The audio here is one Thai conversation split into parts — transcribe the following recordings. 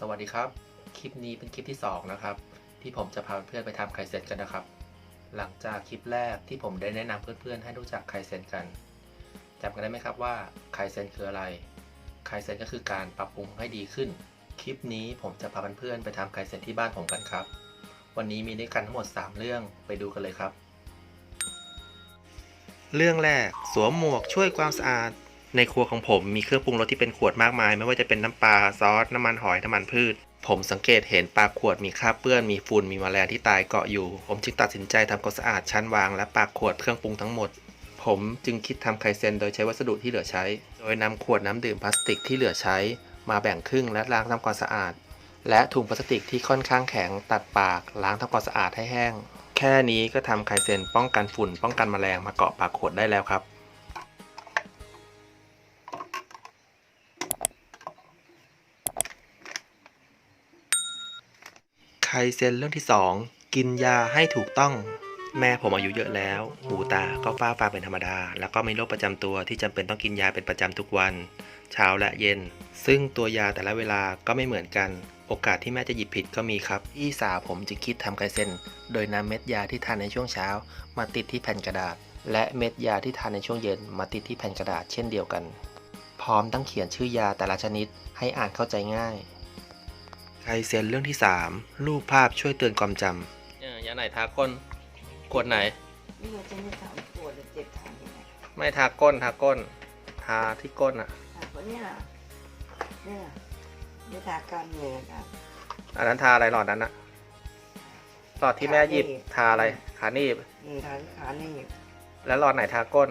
สวัสดีครับ คลิปนี้เป็นคลิปที่ 2 นะครับ ที่ผมจะพาเพื่อนไปทำไคเซ็นกันนะครับ หลังจากคลิปแรกที่ผมได้แนะนำเพื่อนๆ ให้รู้จักไคเซ็นกันจำกันได้ไหมครับว่าไคเซ็นคืออะไรไคเซ็นก็คือการปรับปรุงให้ดีขึ้น คลิปนี้ผมจะพาเพื่อนๆไปทำไคเซ็นที่บ้านผมกันครับ วันนี้มีด้วยกันทั้งหมด 3 เรื่องไปดูกันเลยครับ เรื่องแรกสวมหมวกช่วยความสะอาด ในครัวของผมมีเครื่องปรุงรสที่เป็นขวดมากมาย ไม่ว่าจะเป็นน้ำปลาซอสน้ำมันหอยน้ำมันพืช ผมสังเกตเห็นปากขวดมีคราบเปื้อนมีฝุ่นมีแมลงที่ตายเกาะอยู่ ผมจึงตัดสินใจทำความสะอาดชั้นวางและปากขวดเครื่องปรุงทั้งหมด ผมจึงคิดทำไคเซนโดยใช้วัสดุที่เหลือใช้ โดยนำขวดน้ำดื่มพลาสติกที่เหลือใช้ มาแบ่งครึ่งและล้างทำความสะอาด และถุงพลาสติกที่ค่อนข้างแข็งตัดปากล้างทำความสะอาดให้แห้ง แค่นี้ก็ทำไคเซนป้องกันฝุ่น ป้องกันแมลงมาเกาะปากขวดได้แล้วครับ ไคเซ็นเรื่องที่ 2 กินยาให้ถูกต้อง แม่ผมอายุเยอะแล้ว หูตาก็ฟ้าฟางเป็นธรรมดา แล้วก็มีโรคประจำตัวที่จำเป็นต้องกินยาเป็นประจำทุกวัน เช้าและเย็น ซึ่งตัวยาแต่ละเวลาก็ไม่เหมือนกัน โอกาสที่แม่จะหยิบผิดก็มีครับพี่สาวผมจึงคิดทำไคเซนโดยนำเม็ดยาที่ทานในช่วงเช้า มาติดที่แผ่นกระดาษ และเม็ดยาที่ทานในช่วงเย็น มาติดที่แผ่นกระดาษเช่นเดียวกัน พร้อมตั้งเขียนชื่อยาแต่ละชนิดให้อ่านเข้าใจง่าย ไคเซนเรื่องที่ 3 รูปภาพช่วยเตือนความจำเออยาไหนทาก้นขวดไหน นี่เราจะไม่ทำปวดหรือเจ็บทางยังไงไม่ทาก้นทาก้น ทาที่ก้นอะทาคนเนี้ยเนี่ยไม่ทาการเมืองอะอันนั้นทาอะไรหลอดนั้นอะหลอดที่แม่หยิบทาอะไรขาหนีบอืมทาที่ขานี่แล้วหลอดไหนทาก้น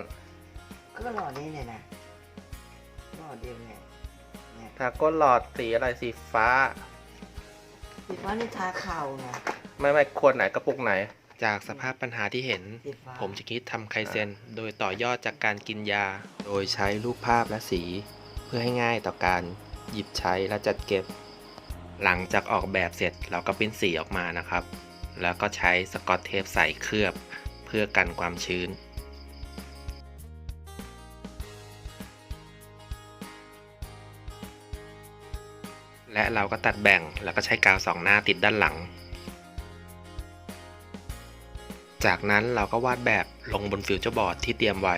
ก็หลอดนี้เนี่ยนะหลอดเดียวเนี่ยเนี่ยทาก้นหลอดสีอะไรสีฟ้า สีฟ้านี่ทาเข่านะไม่ไม่ควรไหนกระปุกไหน จากสภาพปัญหาที่เห็นสีฟ้าผมจะคิดทำไคเซนโดยต่อยอดจากการกินยา โดยใช้รูปภาพและสี เพื่อให้ง่ายต่อการหยิบใช้และจัดเก็บ หลังจากออกแบบเสร็จเราก็ปริ้นสีออกมานะครับ แล้วก็ใช้สกอตเทปใส่เคลือบ เพื่อกันความชื้น และเราก็ตัดแบ่งแล้วก็ใช้กาวสองหน้าติดด้านหลัง จากนั้นเราก็วาดแบบลงบนฟิวเจอร์บอร์ดที่เตรียมไว้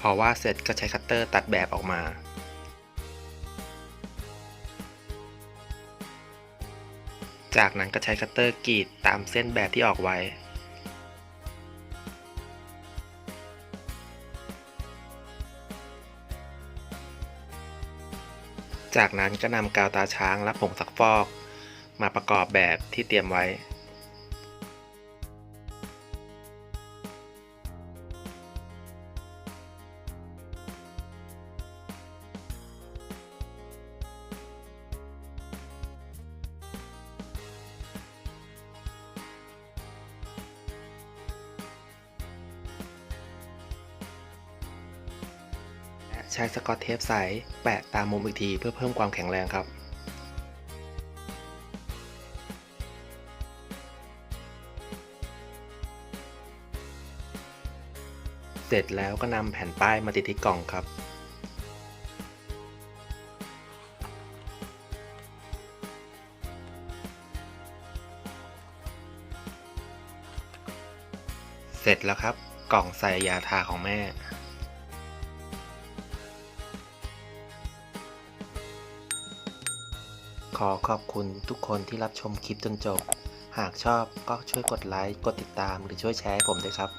พอวาดเสร็จก็ใช้คัตเตอร์ตัดแบบออกมา จากนั้นก็ใช้คัตเตอร์กรีดตามเส้นแบบที่ออกไว้ จากนั้นก็นำกาวตาช้างและผงซักฟอก มาประกอบแบบที่เตรียมไว้ ใช้สกอตเทปใสแปะตามมุมอีกทีเพื่อเพิ่มความแข็งแรงครับ เสร็จแล้วก็นำแผ่นป้ายมาติดที่กล่องครับเสร็จแล้วครับ กล่องใส่ยาทาของแม่ ขอขอบคุณทุกคนที่รับชมคลิปจนจบ หากชอบก็ช่วยกดไลค์ กดติดตาม หรือช่วยแชร์ให้ผมด้วยครับ